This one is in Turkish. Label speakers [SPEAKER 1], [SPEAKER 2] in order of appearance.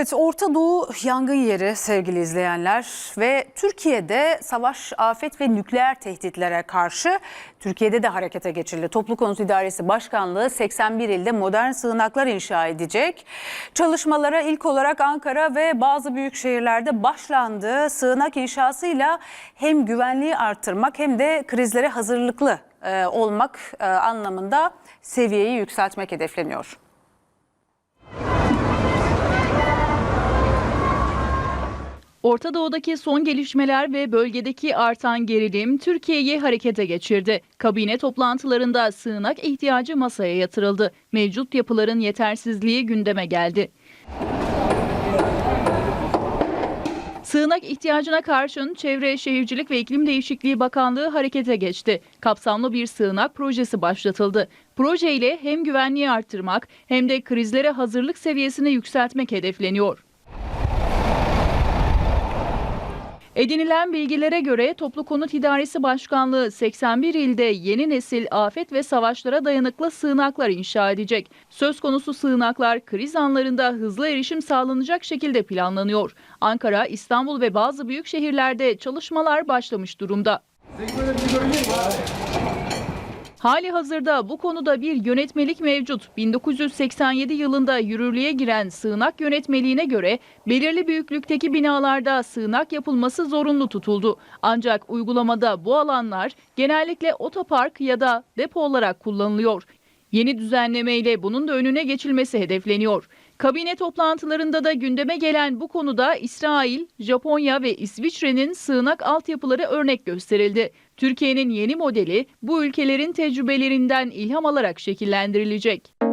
[SPEAKER 1] Evet Orta Doğu yangın yeri sevgili izleyenler ve Türkiye'de savaş, afet ve nükleer tehditlere karşı Türkiye'de de harekete geçildi. Toplu Konut İdaresi Başkanlığı 81 ilde modern sığınaklar inşa edecek. Çalışmalara ilk olarak Ankara ve bazı büyük şehirlerde başlandı. Sığınak inşasıyla hem güvenliği arttırmak hem de krizlere hazırlıklı e, olmak e, anlamında seviyeyi yükseltmek hedefleniyor.
[SPEAKER 2] Orta Doğu'daki son gelişmeler ve bölgedeki artan gerilim Türkiye'yi harekete geçirdi. Kabine toplantılarında sığınak ihtiyacı masaya yatırıldı. Mevcut yapıların yetersizliği gündeme geldi. Sığınak ihtiyacına karşın Çevre, Şehircilik ve İklim Değişikliği Bakanlığı harekete geçti. Kapsamlı bir sığınak projesi başlatıldı. Projeyle hem güvenliği arttırmak hem de krizlere hazırlık seviyesini yükseltmek hedefleniyor. Edinilen bilgilere göre Toplu Konut İdaresi Başkanlığı 81 ilde yeni nesil afet ve savaşlara dayanıklı sığınaklar inşa edecek. Söz konusu sığınaklar kriz anlarında hızlı erişim sağlanacak şekilde planlanıyor. Ankara, İstanbul ve bazı büyük şehirlerde çalışmalar başlamış durumda. Hali hazırda bu konuda bir yönetmelik mevcut. 1987 yılında yürürlüğe giren sığınak yönetmeliğine göre belirli büyüklükteki binalarda sığınak yapılması zorunlu tutuldu. Ancak uygulamada bu alanlar genellikle otopark ya da depo olarak kullanılıyor. Yeni düzenlemeyle bunun da önüne geçilmesi hedefleniyor. Kabine toplantılarında da gündeme gelen bu konuda İsrail, Japonya ve İsviçre'nin sığınak altyapıları örnek gösterildi. Türkiye'nin yeni modeli bu ülkelerin tecrübelerinden ilham alarak şekillendirilecek.